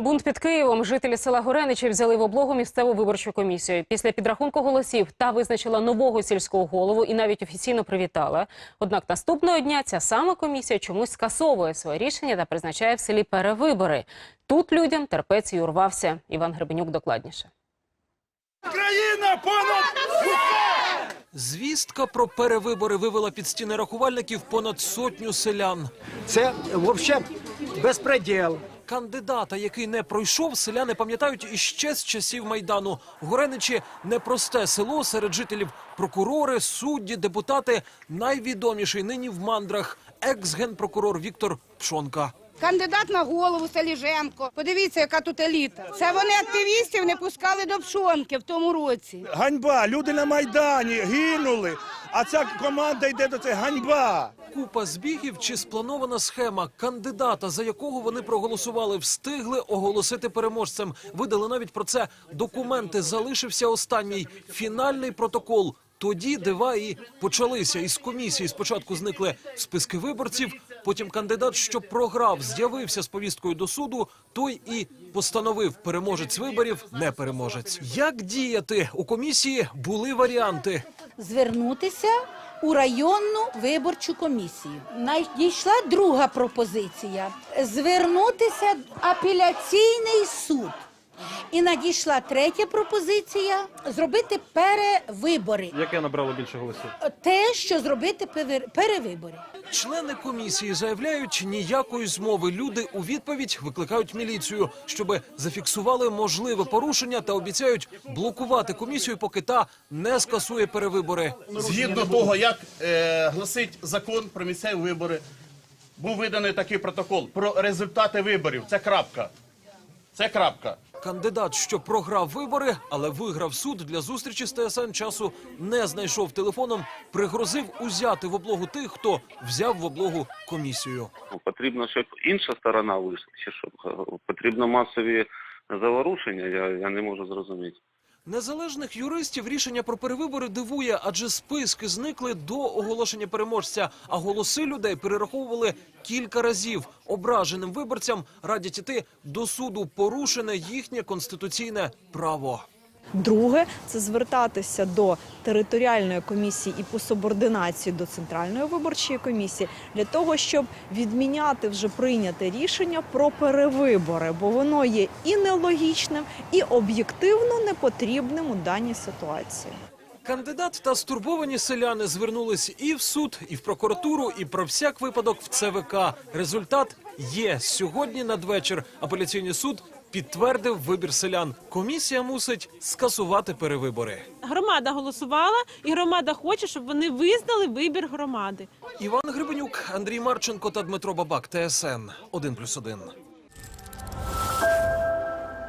Бунт під Києвом жителі села Гореничі взяли в облогу місцеву виборчу комісію. Після підрахунку голосів та визначила нового сільського голову і навіть офіційно привітала. Однак наступного дня ця сама комісія чомусь скасовує своє рішення та призначає в селі перевибори. Тут людям терпець і урвався. Іван Гребенюк докладніше. Країна понад Звістка про перевибори вивела під стіни рахувальників понад сотню селян. Це взагалі безпреділ. Кандидата, який не пройшов, селяни пам'ятають іще з часів майдану. Гореничі непросте село серед жителів прокурори, судді, депутати. Найвідоміший нині в мандрах екс-генпрокурор Віктор Пшонка. Кандидат на голову Саліженко. Подивіться, яка тут еліта. Це вони активістів не пускали до пшонки в тому році. ганьба. Люди на майдані гинули. А ця команда йде до це ганьба. Купа збігів чи спланована схема кандидата, за якого вони проголосували, встигли оголосити переможцем. Видали навіть про це документи. Залишився останній фінальний протокол. Тоді дива і почалися. Із комісії спочатку зникли списки виборців. Потім кандидат, що програв, з'явився з повісткою до суду. Той і постановив переможець виборів, не переможець. Як діяти у комісії? Були варіанти. звернутися у районну виборчу комісію. Надійшла друга пропозиція звернутися в апеляційний суд. І надійшла третя пропозиція зробити перевибори. Яке набрало більше голосів? Те, що зробити перевибори. Члени комісії заявляють, ніякої змови. Люди у відповідь викликають міліцію, щоби зафіксували можливе порушення та обіцяють блокувати комісію, поки та не скасує перевибори. Згідно того, як е, гласить закон про місцеві вибори, був виданий такий протокол про результати виборів. Це крапка. Це крапка. Кандидат, що програв вибори, але виграв суд для зустрічі з ТСН часу не знайшов телефоном, пригрозив узяти в облогу тих, хто взяв в облогу комісію. Ну, Потрібно, щоб інша сторона вийшла, чи що? Потрібно масові заворушення, я, я не можу зрозуміти. Незалежних юристів рішення про перевибори дивує, адже списки зникли до оголошення переможця, а голоси людей перераховували кілька разів. Ображеним виборцям радять іти до суду, порушене їхнє конституційне право. Друге це звертатися до територіальної комісії і по субординації до центральної виборчої комісії для того, щоб відміняти вже прийняте рішення про перевибори, бо воно є і нелогічним, і об'єктивно непотрібним у даній ситуації. Кандидат та стурбовані селяни звернулись і в суд, і в прокуратуру, і про всяк випадок в ЦВК. Результат є сьогодні надвечір. Апеляційний суд підтвердив вибір селян. Комісія мусить скасувати перевибори. Громада голосувала, і громада хоче, щоб вони визнали вибір громади. Іван Грибенюк, Андрій Марченко та Дмитро Бабак. ТСН 1+,1.